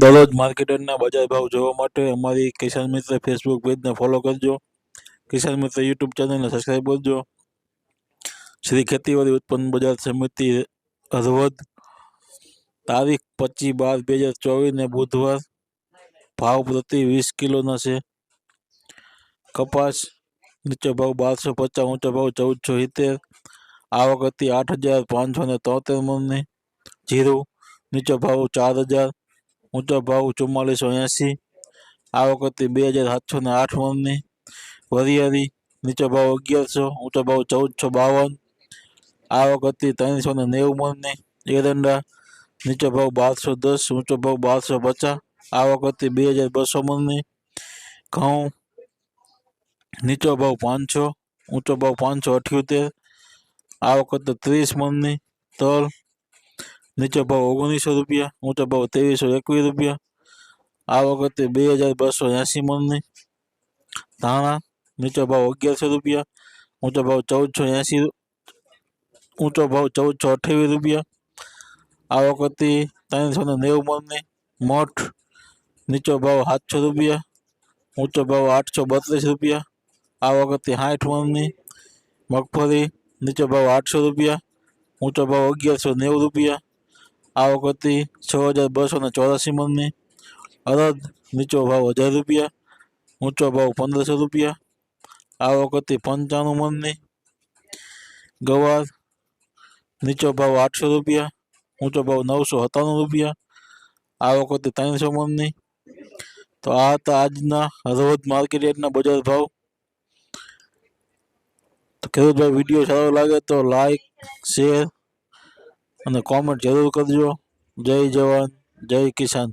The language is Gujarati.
દરરોજ માર્કેટના બજાર ભાવ જોવા માટે અમારી કિસાન મિત્ર ફેસબુક પેજને ફોલો કરજો. કિસાન મિત્ર યુટ્યુબ ચેનલને સબસ્ક્રાઈબ કરજો. શ્રી ખેતીવાડી ઉત્પન્ન બજાર સમિતિ હરવદ તારીખ પચીસ બાર બે હજાર ચોવીસને બુધવાર ભાવ પ્રતિ વીસ કિલોના છે. કપાસ નીચો ભાવ બારસો પચાસ, ઊંચો ભાવ ચૌદસો સિત્તેર, આવક હતી આઠ હજાર પાંચસો ને તોતેર મણની. જીરું નીચો ભાવ ચાર હજાર ઊંચો ભાવ ચુમ્માલીસો એંસી આવક હતી બે હજાર સાતસો ને આઠ મણની વરિયાળી, નીચો ભાવ અગિયારસો, ઊંચો ભાવ ચૌદસો બાવન. આવક હતી ત્રણસો ને નેવું મણની એરંડા, નીચો ભાવ બારસો દસ, ઊંચો ભાવ બારસો પચાસ. આવક હતી બે હજાર બસો મણની ઘઉં, નીચો ભાવ પાંચસો, ઊંચો ભાવ પાંચસો અઠ્યોતેર. આવક વખતે ત્રીસ મણની તલ નીચો ભાવ ઓગણીસો રૂપિયા ઊંચો ભાવ ત્રેવીસો એકવીસ રૂપિયા આવક હતી બે હજાર બસો એંસી મણની ધાણા નીચો ભાવ અગિયારસો રૂપિયા ઊંચો ભાવ ચૌદસો એંસી ઊંચો ભાવ ચૌદસો અઠ્યાવીસ રૂપિયા આવક હતી ત્રણસો ને નેવું મણની મઠ નીચો ભાવ સાતસો રૂપિયા ઊંચો ભાવ આઠસો બત્રીસ રૂપિયા આવક હતી સાઠ મણની મગફળી નીચો ભાવ આઠસો રૂપિયા ઊંચો ભાવ અગિયારસો નેવું રૂપિયા આવક હતી છ હજાર બસો ને ચોરાસી મણની અરદ નીચો ભાવ હજાર રૂપિયા, ઊંચો ભાવ પંદરસો રૂપિયા. આવક હતી પંચાણું મણની ગવાર, નીચો ભાવ આઠસો રૂપિયા, ઊંચો ભાવ નવસો સત્તાણું રૂપિયા. આવક હતી ત્રણસો મણની. તો આ હતા આજના રોજ માર્કેટ યાર્ડના બજાર ભાવ. તો ખેડૂતભાઈ, વીડિયો સારો લાગે તો લાઈક, શેર અને કોમેન્ટ જરૂર કરજો. જય જવાન જય કિસાન.